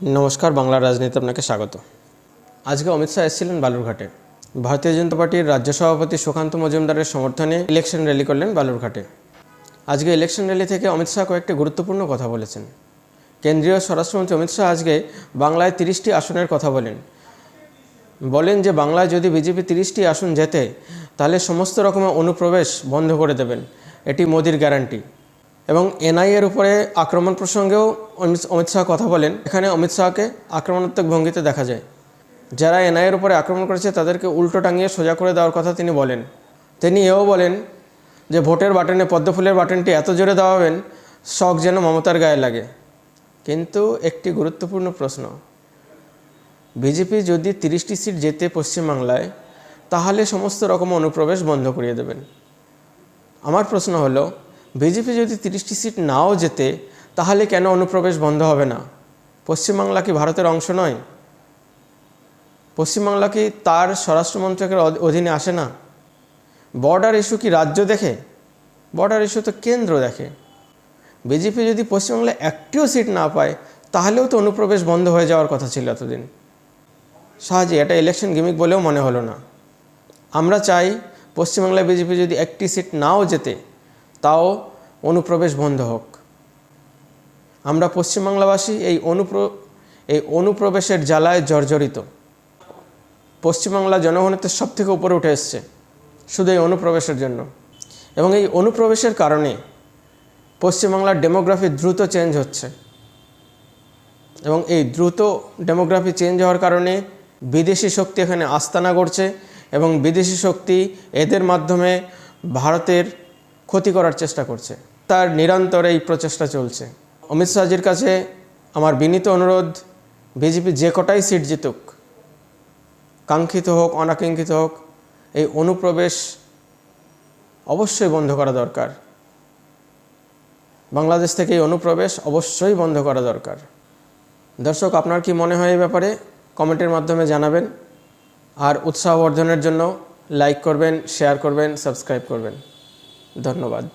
নমস্কার, বাংলা রাজনীতি আপনাকে স্বাগত। আজকে অমিত শাহ এসেছিলেন বালুরঘাটে। ভারতীয় জনতা পার্টির রাজ্য সভাপতি সুকান্ত মজুমদারের সমর্থনে ইলেকশন র্যালি করলেন বালুরঘাটে। আজকে ইলেকশন র্যালি থেকে অমিত শাহ কয়েকটি গুরুত্বপূর্ণ কথা বলেছেন। কেন্দ্রীয় স্বরাষ্ট্রমন্ত্রী অমিত শাহ আজকে বাংলায় তিরিশটি আসনের কথা বলেন। বলেন যে বাংলায় যদি বিজেপি তিরিশটি আসন জেতে, তাহলে সমস্ত রকমের অনুপ্রবেশ বন্ধ করে দেবেন। এটি মোদির গ্যারান্টি এবং এনআইএর উপরে আক্রমণ প্রসঙ্গেও অমিত শাহ কথা বলেন। এখানে অমিত শাহকে আক্রমণাত্মক ভঙ্গিতে দেখা যায়। যারা এনআইএর উপরে আক্রমণ করেছে, তাদেরকে উল্টো টাঙিয়ে সোজা করে দেওয়ার কথা তিনি বলেন। তিনি এও বলেন যে, ভোটের বাটনে, পদ্মফুলের বাটনটি এত জোরে দেওয়াবেন শখ যেন মমতার গায়ে লাগে। কিন্তু একটি গুরুত্বপূর্ণ প্রশ্ন। বিজেপি যদি তিরিশটি সিট জেতে পশ্চিমবাংলায়, তাহলে সমস্ত রকম অনুপ্রবেশ বন্ধ করিয়ে দেবেন। আমার প্রশ্ন হলো বিজেপি যদি তিরিশটি সিট নাও যেতে তাহলে কেন অনুপ্রবেশ বন্ধ হবে না? পশ্চিমবাংলা কি ভারতের অংশ নয়? পশ্চিমবাংলা কি তার স্বরাষ্ট্রমন্ত্রকের অধীনে আসে না? বর্ডার ইস্যু কি রাজ্য দেখে? বর্ডার ইস্যু তো কেন্দ্র দেখে। বিজেপি যদি পশ্চিমবাংলায় একটিও সিট না পায়, তাহলেও তো অনুপ্রবেশ বন্ধ হয়ে যাওয়ার কথা ছিল এতদিন। সাহায্যে এটা ইলেকশন গিমিক বলেও মনে হলো না। আমরা চাই পশ্চিমবাংলায় বিজেপি যদি একটি সিট নাও জেতে তাও অনুপ্রবেশ বন্ধ হোক। আমরা পশ্চিমবাংলাবাসী এই অনুপ্র, এই অনুপ্রবেশের জ্বালায় জর্জরিত। পশ্চিমবাংলা জনগণের সব থেকে উপরে উঠে এসছে শুধু এই অনুপ্রবেশের জন্য। এবং এই অনুপ্রবেশের কারণে পশ্চিমবাংলার ডেমোগ্রাফি দ্রুত চেঞ্জ হচ্ছে। এবং এই দ্রুত ডেমোগ্রাফি চেঞ্জ হওয়ার কারণে বিদেশি শক্তি এখানে আস্তানা করছে এবং বিদেশি শক্তি এদের মাধ্যমে ভারতের ক্ষতি করার চেষ্টা করছে। তার নিরন্তর এই প্রচেষ্টা চলছে। অমিত শাহজির কাছে আমার বিনীত অনুরোধ, বিজেপি যে কটাই সিট জিতুক, কাঙ্ক্ষিত হোক, অনাকাঙ্ক্ষিত হোক, এই অনুপ্রবেশ অবশ্যই বন্ধ করা দরকার। বাংলাদেশ থেকে এই অনুপ্রবেশ অবশ্যই বন্ধ করা দরকার। দর্শক, আপনার কি মনে হয় এই ব্যাপারে? কমেন্টের মাধ্যমে জানাবেন। আর উৎসাহবর্ধনের জন্য লাইক করবেন, শেয়ার করবেন, সাবস্ক্রাইব করবেন। ধন্যবাদ।